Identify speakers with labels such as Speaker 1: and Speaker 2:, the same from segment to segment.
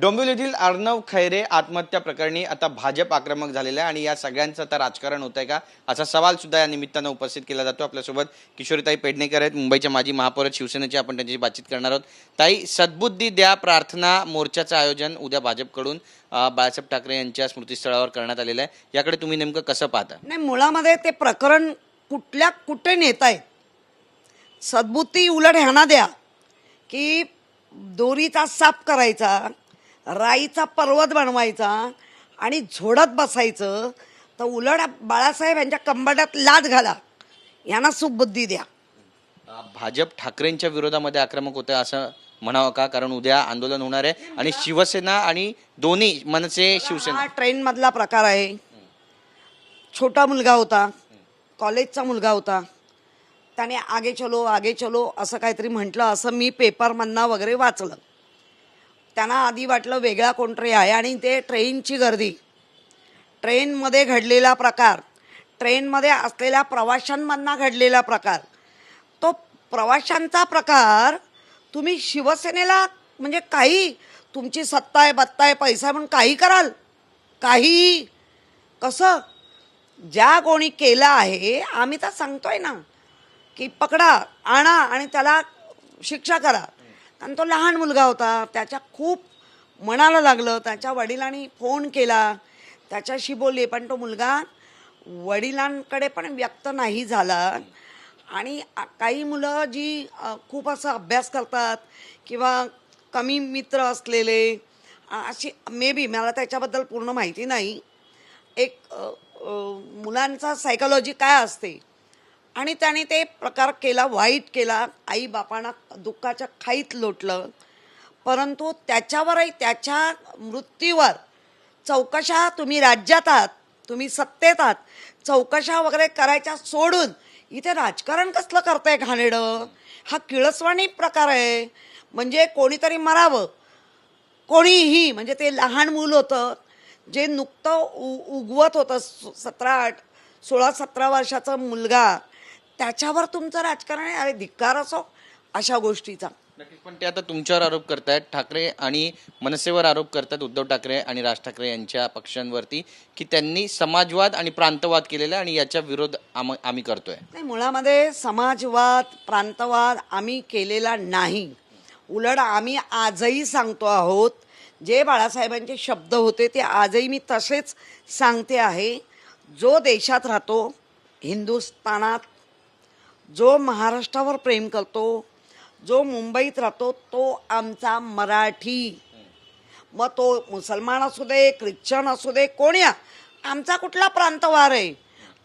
Speaker 1: डोंबिवलीतील अर्णव खैरे आत्महत्या प्रकरणी आता भाजप आक्रमक झालेलं आहे आणि या सगळ्यांचं आता राजकारण होत आहे का? असा सवाल सुद्धा या निमित्तानं उपस्थित केला जातो आपल्यासोबत. किशोरीताई पेडणेकर आहेत मुंबईच्या माजी महापौर शिवसेनेची शिवसेनेचे आपण त्यांच्याशी बातचीत करणार आहोत. ताई सद्बुद्धी द्या प्रार्थना मोर्चाचं आयोजन उद्या भाजपकडून बाळासाहेब ठाकरे यांच्या स्मृतीस्थळावर करण्यात आलेलं आहे. याकडे तुम्ही नेमकं कसं पाहता?
Speaker 2: नाही मुळामध्ये ते प्रकरण कुठल्या कुठे नेत आहे सद्बुद्धी उलट ह्यांना द्या की दोरीचा साप करायचा राईचा पर्वत बनवायचा आणि झोडत बसायचं तर उलट बाळासाहेब यांच्या कंबाड्यात लाद घाला. यांना सुबुद्धी द्या.
Speaker 1: भाजप ठाकरेंच्या विरोधामध्ये आक्रमक होतं असं म्हणावं का? कारण उद्या आंदोलन होणार आहे आणि शिवसेना आणि दोन्ही मनसे शिवसेना.
Speaker 2: हा ट्रेनमधला प्रकार आहे. छोटा मुलगा होता कॉलेजचा मुलगा होता. त्याने आगे चलो आगे चलो असं काहीतरी म्हटलं असं मी पेपरमधनं वगैरे वाचलं. त्यांना आधी वाटलं वेगळा कोणतरी आहे आणि ते ट्रेनची गर्दी. ट्रेनमध्ये घडलेला प्रकार ट्रेनमध्ये असलेल्या प्रवाशांमधना घडलेला प्रकार. तो प्रवाशांचा प्रकार तुम्ही शिवसेनेला म्हणजे काही तुमची सत्ता आहे बत्ता आहे पैसा आहे म्हणून काही कराल. काही. कसं? ज्या कोणी केलं आहे आम्ही तर सांगतोय ना की पकडा आणा आणि त्याला शिक्षा करा. कारण तो लहान मुलगा होता. त्याच्या खूप मनाला लागलं. त्याच्या वडिलांनी फोन केला. त्याच्याशी बोलले पण तो मुलगा वडिलांकडे पण व्यक्त नाही झाला. आणि काही मुलं जी खूप असं अभ्यास करतात किंवा कमी मित्र असलेले अशी मे बी मला त्याच्याबद्दल पूर्ण माहिती नाही. एक मुलांचा सायकॉलॉजी काय असते? आणि त्याने ते प्रकार केला वाईट केला. आई बापांना दुःखाच्या खाईत लोटलं. परंतु त्याच्यावरही त्याच्या मृत्यूवर चौकशा तुम्ही राज्यात आहात तुम्ही सत्तेत आहात चौकशा वगैरे करायच्या सोडून इथे राजकारण कसलं करतंय घाणेडं हा किळसवाणी प्रकार आहे. म्हणजे कोणीतरी मरावं. कोणीही म्हणजे ते लहान मूल होतं जे नुकतं उ उगवत होतं स- सतरा आठ सोळा सतरा वर्षाचा मुलगा. त्याच्यावर तुमचं राजकारण आहे अरे धिक्कार असो अशा गोष्टीचा.
Speaker 1: नक्कीच पण ते आता तुमच्यावर आरोप करतायत. ठाकरे आणि मनसेवर आरोप करतात उद्धव ठाकरे आणि राज ठाकरे यांच्या पक्षांवरती की त्यांनी समाजवाद आणि प्रांतवाद केलेला आणि याच्या विरोध आम- आम्ही करतोय.
Speaker 2: नाही मुळामध्ये समाजवाद प्रांतवाद आम्ही केलेला नाही. उलट आम्ही आजही सांगतो आहोत जे बाळासाहेबांचे शब्द होते ते आजही मी तसेच सांगते आहे. जो देशात राहतो हिंदुस्थानात जो महाराष्ट्रावर प्रेम करतो जो मुंबईत राहतो तो आमचा मराठी. मग तो मुसलमान असू दे ख्रिश्चन असू दे कोणी आमचा कुठला प्रांतवाद आहे?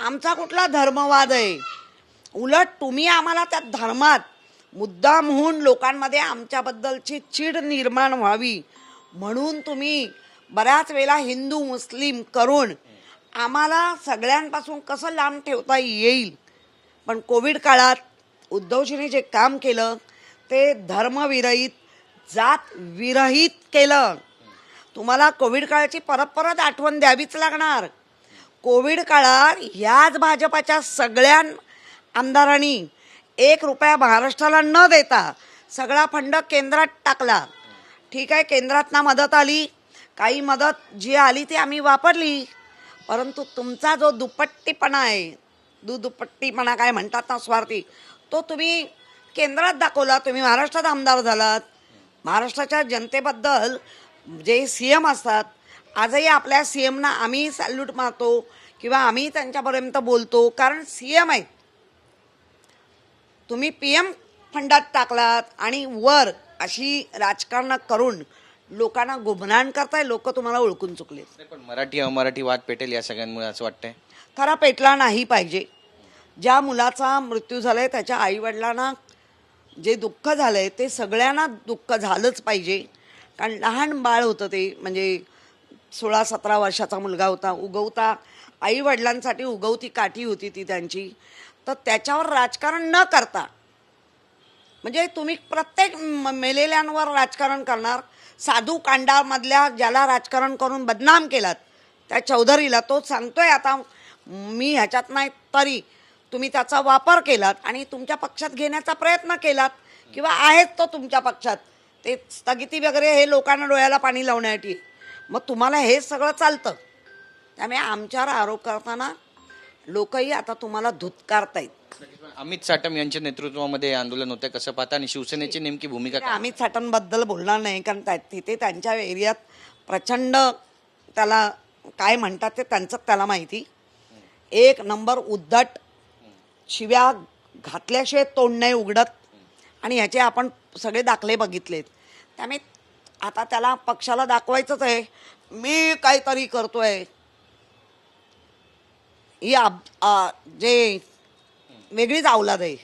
Speaker 2: आमचा कुठला धर्मवाद आहे? उलट तुम्ही आम्हाला त्या धर्मात मुद्दाम होऊन लोकांमध्ये आमच्याबद्दलची चीड निर्माण व्हावी. म्हणून तुम्ही बऱ्याच वेळेला हिंदू मुस्लिम करून आम्हाला सगळ्यांपासून कसं लांब ठेवता येईल? पण कोविड काळात उद्धवजीने जे काम केलं ते धर्मविरहित जात विरहित केलं. तुम्हाला कोविड काळाची परत परत आठवण द्यावीच लागणार. कोविड काळात ह्याच भाजपाच्या सगळ्या आमदारांनी एक रुपया महाराष्ट्राला न देता सगळा फंड केंद्रात टाकला. ठीक आहे केंद्रातना मदत आली. काही मदत जी आली ती आम्ही वापरली. परंतु तुमचा जो दुपट्टीपणा आहे दु म्हणा काय म्हणतात ना स्वार्थी? तो तुम्ही केंद्रात दाखवला तुम्ही महाराष्ट्रात आमदार झालात. महाराष्ट्राच्या जनतेबद्दल जे सी एम असतात आजही आपल्या सी एमना आम्ही सॅल्यूट मारतो किंवा आम्ही त्यांच्यापर्यंत बोलतो. कारण सी एम आहेत तुम्ही पी एम फंडात टाकलात आणि वर अशी राजकारण करून लोकांना गुभनाण करताय लोक तुम्हाला ओळखून चुकले
Speaker 1: पण मराठी अमराठी वाद पेटेल या सगळ्यांमुळे असं वाटतंय.
Speaker 2: खरा पेटला नाही पाहिजे. ज्या मुलाचा मृत्यू झाला आहे त्याच्या आईवडिलांना जे दुःख झालं आहे ते सगळ्यांना दुःख झालंच पाहिजे. कारण लहान बाळ होतं ते म्हणजे सोळा सतरा वर्षाचा मुलगा होता. उगवता आईवडिलांसाठी उगवती काठी होती ती त्यांची. तर त्याच्यावर राजकारण न करता म्हणजे तुम्ही प्रत्येक म- मेलेल्यांवर राजकारण करणार. साधू कांडामधल्या ज्याला राजकारण करून बदनाम केलात त्या चौधरीला तो सांगतोय आता मी ह्याच्यात नाही तरी तुम्ही त्याचा वापर केलात आणि तुमच्या पक्षात घेण्याचा प्रयत्न केलात किंवा आहेत तो तुमच्या पक्षात ते स्थगिती वगैरे हे लोकांना डोळ्याला पाणी लावण्यासाठी. मग तुम्हाला हे सगळं चालतं त्यामुळे आमच्यावर आरोप करताना लोकही आता तुम्हाला धुतकारतायत
Speaker 1: अमित साटम यांच्या नेतृत्वामध्ये हे आंदोलन होतं कसं पाहता आणि शिवसेनेची नेमकी भूमिका काय?
Speaker 2: आम्ही साठणबद्दल बोलणार नाही कारण त्या तिथे त्यांच्या एरियात प्रचंड त्याला काय म्हणतात ते त्यांचं त्याला माहिती एक नंबर उद्धट शिव्या घातल्याशिवाय तोंड नाही उघडत. आणि ह्याचे आपण सगळे दाखले बघितलेत. त्यामुळे आता त्याला पक्षाला दाखवायचंच आहे. मी काहीतरी करतोय. ही आप- जे वेगळीच अवलाद आहे.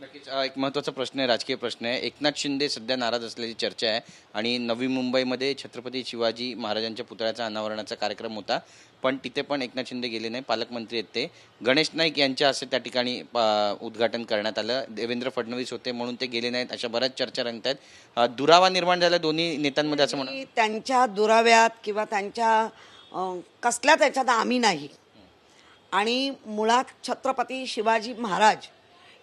Speaker 1: नक्कीच एक महत्त्वाचा प्रश्न आहे राजकीय प्रश्न आहे. एकनाथ शिंदे सध्या नाराज असल्याची चर्चा आहे. आणि नवी मुंबईमध्ये छत्रपती शिवाजी महाराजांच्या पुतळ्याचा अनावरणाचा कार्यक्रम होता. पण तिथे पण एकनाथ शिंदे गेले नाही पालकमंत्री आहेत ते. गणेश नाईक यांच्या असं त्या ठिकाणी उद्घाटन करण्यात आलं. देवेंद्र फडणवीस होते म्हणून ते गेले नाहीत अशा बऱ्याच चर्चा रंगत आहेत दुरावा निर्माण झाला दोन्ही नेत्यांमध्ये असं म्हणून
Speaker 2: की त्यांच्या दुराव्यात किंवा त्यांच्या कसल्या त्याच्यात आम्ही नाही. आणि मुळात छत्रपती शिवाजी महाराज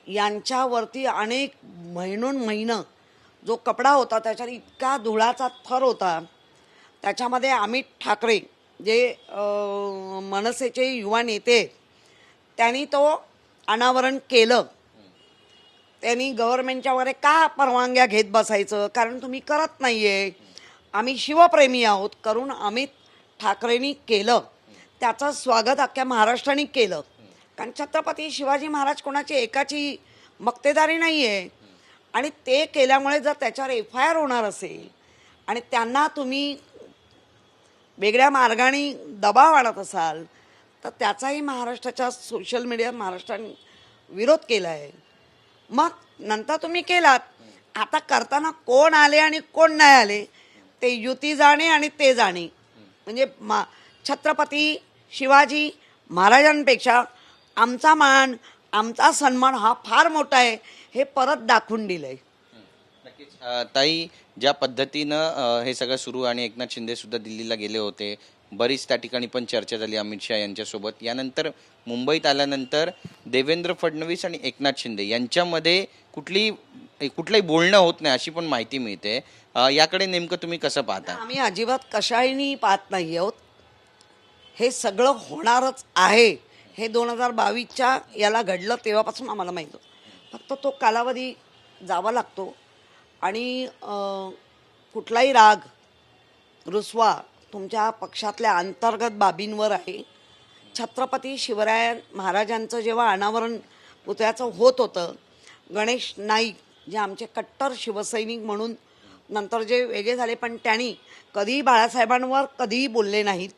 Speaker 2: यांच्यावरती अनेक महिनोन महिनं जो कपडा होता त्याच्यात इतका धुळाचा थर होता त्याच्यामध्ये अमित ठाकरे जे मनसेचे युवा नेते त्यांनी तो अनावरण केलं. त्यांनी गव्हर्नमेंटच्या वगैरे का परवानग्या घेत बसायचं? कारण तुम्ही करत नाही आहे आम्ही शिवप्रेमी आहोत करून अमित ठाकरेंनी केलं. त्याचं स्वागत अख्ख्या महाराष्ट्राने केलं. कारण छत्रपती शिवाजी महाराज कोणाची एकाची मक्तेदारी नाही आहे आणि ते केल्यामुळे जर त्याच्यावर एफ आय आर होणार असेल आणि त्यांना तुम्ही वेगळ्या मार्गाने दबाव आणत असाल तर त्याचाही महाराष्ट्राच्या सोशल मीडिया महाराष्ट्राने विरोध केला आहे मग नंतर तुम्ही केलात आता करताना कोण आले आणि कोण नाही आले ते युती जाणे आणि ते जाणे. म्हणजे मा छत्रपती शिवाजी महाराजांपेक्षा आमचा मान आमचा सन्मान हा फार मोठा आहे हे परत दाखवून
Speaker 1: दिलं आहे ताई ज्या पद्धतीनं हे सगळं सुरू आणि एकनाथ शिंदे सुद्धा दिल्लीला गेले होते बरीच त्या ठिकाणी पण चर्चा झाली अमित शहा यांच्यासोबत. यानंतर मुंबईत आल्यानंतर देवेंद्र फडणवीस आणि एकनाथ शिंदे यांच्यामध्ये कुठली कुठलंही बोलणं होत नाही अशी पण माहिती मिळते. याकडे नेमकं तुम्ही कसं पाहता?
Speaker 2: आम्ही अजिबात कशाही पाहत नाही आहोत. हे सगळं होणारच आहे. हे दोन हजार बावीसच्या याला घडलं तेव्हापासून आम्हाला माहीत होतं. फक्त तो कालावधी जावा लागतो. आणि कुठलाही राग रुसवा तुमच्या पक्षातल्या अंतर्गत बाबींवर आहे. छत्रपती शिवराय महाराजांचं जेव्हा अनावरण पुतळ्याचं होत होतं गणेश नाईक जे आमचे कट्टर शिवसैनिक म्हणून नंतर जे वेगळे झाले पण त्यांनी कधीही बाळासाहेबांवर कधीही बोलले नाहीत.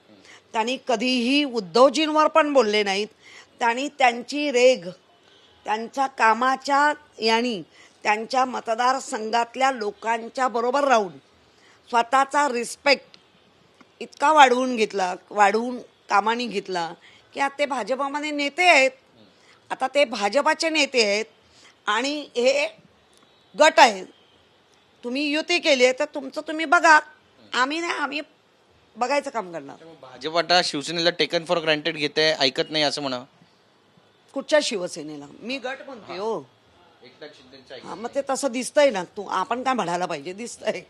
Speaker 2: त्यांनी कधीही उद्धवजींवर पण बोलले नाहीत. त्यांनी त्यांची रेग त्यांच्या कामाच्या यांनी त्यांच्या मतदारसंघातल्या लोकांच्या बरोबर राहून स्वतःचा रिस्पेक्ट इतका वाढवून घेतला वाढवून कामाने घेतला की आता ते भाजपामध्ये नेते आहेत. आता ते भाजपाचे नेते आहेत आणि हे गट आहेत तुम्ही युती केली आहे तर तुमचं तुम्ही बघा. आम्ही नाही आम्ही बघायचं काम करणार.
Speaker 1: भाजप आता शिवसेनेला टेकन फॉर ग्रँटेड घेते ऐकत नाही असं म्हणा.
Speaker 2: कुठच्या शिवसेनेला? मी गट म्हणते हो.
Speaker 1: एकनाथ
Speaker 2: हा मग ते तसं दिसतंय ना. तू आपण काय म्हणायला पाहिजे? दिसतंय.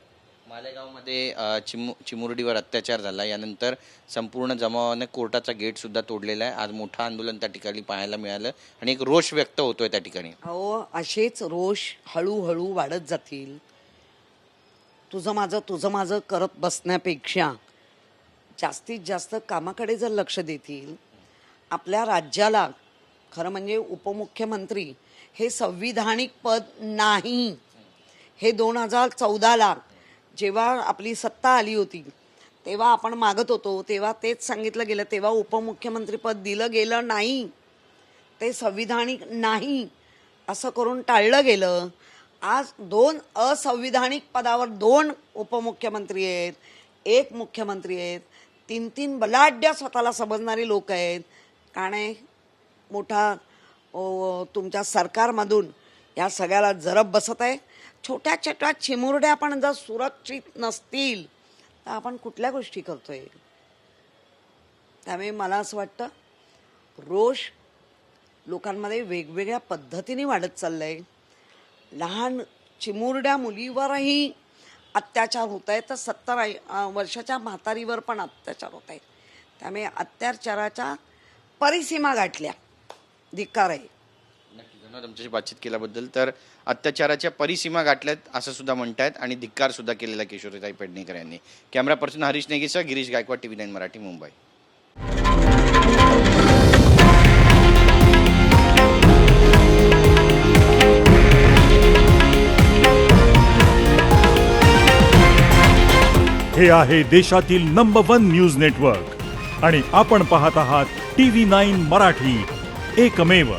Speaker 1: मालेगावमध्ये अ, चिमु चिमुरडीवर अत्याचार झाला. यानंतर संपूर्ण जमावाने कोर्टाचा गेट सुद्धा तोडलेला आहे. आज मोठं आंदोलन त्या ठिकाणी पाहायला मिळालं आणि एक रोष व्यक्त होतोय त्या ठिकाणी.
Speaker 2: अहो असेच रोष हळूहळू वाढत जातील. तुझं माझं तुझं माझं करत बसण्यापेक्षा जास्तीत जास्त कामाकडे जर लक्ष देतील आपल्या राज्याला खरं म्हणजे उपमुख्यमंत्री हे संविधानिक पद नाही. हे दोन हजार चौदाला जेव्हा आपली सत्ता आली होती तेव्हा आपण मागत होतो तेव्हा तेच सांगितलं गेलं तेव्हा उपमुख्यमंत्रीपद दिलं गेलं नाही. ते संविधानिक नाही असं करून टाळलं गेलं. आज दोन असंविधानिक पदावर दोन उपमुख्यमंत्री आहेत एक मुख्यमंत्री आहेत तीन तीन बलाढ्य स्वतःला समजणारी लोक आहेत. काणे मोठा तुमच्या सरकारमधून या सगळ्याला जरब बसत आहे. छोट्या छोट्या चिमुरड्या पण जर सुरक्षित नसतील तर आपण कुठल्या गोष्टी करतोय? त्यामुळे मला असं वाटतं रोष लोकांमध्ये वेगवेगळ्या पद्धतीने वाढत चाललं आहे लहान चिमुरड्या मुलीवरही अत्याचार होत आहेत. तर सत्तर वर्षाच्या म्हातारीवर पण अत्याचार होत आहेत. त्यामुळे अत्याचाराच्या परिसीमा गाठल्या. धिक्कार आहे.
Speaker 1: आमच्याशी बातचीत केल्याबद्दल तर अत्याचाराच्या परिसीमा गाठल्यात असं सुद्धा म्हणतायत आणि धिक्कार सुद्धा केलेला किशोरीताई पेडणेकर यांनी. कॅमेरा पर्सन हरीश नेगीसह गिरीश गायकवाड टीव्ही नाईन मराठी मुंबई.
Speaker 3: हे आहे देशातील नंबर वन न्यूज नेटवर्क आणि आपण पाहत आहात T V nine Marathi. एकमेव